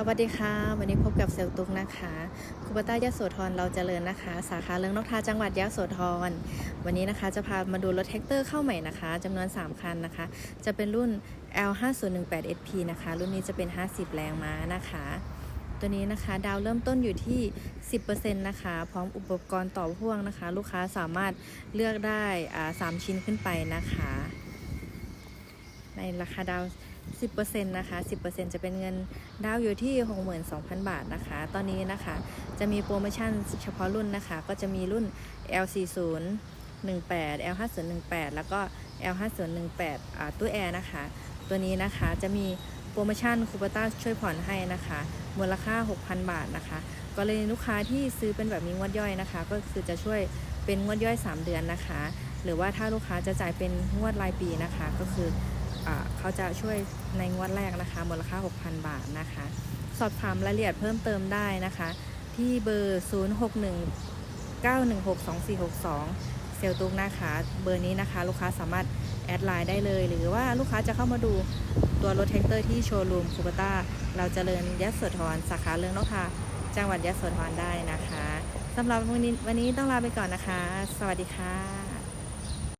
สวัสดีค่ะ วันนี้พบกับเซลตุกนะคะคูปต้ายโสธรเราเจริญนะคะ สาขาเรืองนกทาจังหวัดยะโสธรวันนี้นะคะจะพามาดูรถแท็กเตอร์เข้าใหม่นะคะจำนวน 3 คันนะคะ จะเป็นรุ่น L5018SP นะคะ รุ่นนี้จะเป็น 50 แรงม้านะคะ ตัวนี้นะคะดาวเริ่มต้นอยู่ที่ 10%นะคะ พร้อมอุปกรณ์ต่อพ่วงนะคะ ลูกค้าสามารถเลือกได้อ่า3ชิ้นขึ้นไปนะคะ ในราคาดาว 10%นะคะ 10%จะเป็นเงินดาวอยู่ที่ 62,000 บาทนะคะ ตอนนี้นะคะ จะมีโปรโมชั่นเฉพาะรุ่นนะคะ ก็จะมีรุ่น L40 18 L5018 แล้วก็ L5018 อ่าตู้แอร์นะคะ ตัวนี้นะคะจะมีโปรโมชั่นคูปต้าช่วยผ่อนให้นะคะ มูลค่า 6,000 บาทนะคะกรณีลูกค้าที่ซื้อเป็นแบบมีงวดย่อยนะคะ ก็คือจะช่วยเป็นงวดย่อย 3 เดือนนะคะ หรือว่าถ้าลูกค้าจะจ่ายเป็นงวดรายปีนะคะ ก็คือ เขาจะช่วยในงวดแรกนะคะ มูลค่า 6,000 บาทนะคะ สอบถามรายละเอียดเพิ่มเติมได้นะคะ ที่เบอร์ 061 916 2462 เซลตุกนะคะ เบอร์นี้นะคะ ลูกค้าสามารถแอดไลน์ได้เลย หรือว่าลูกค้าจะเข้ามาดูตัวรถแท็กเตอร์ที่โชว์รูมคูปต้า เราจเจริญยะโสธรสาขาเรืองนกทาจังหวัดยะโสธรได้นะคะสำหรับวันนี้วันนี้ต้องลาไปก่อนนะคะ สวัสดีค่ะ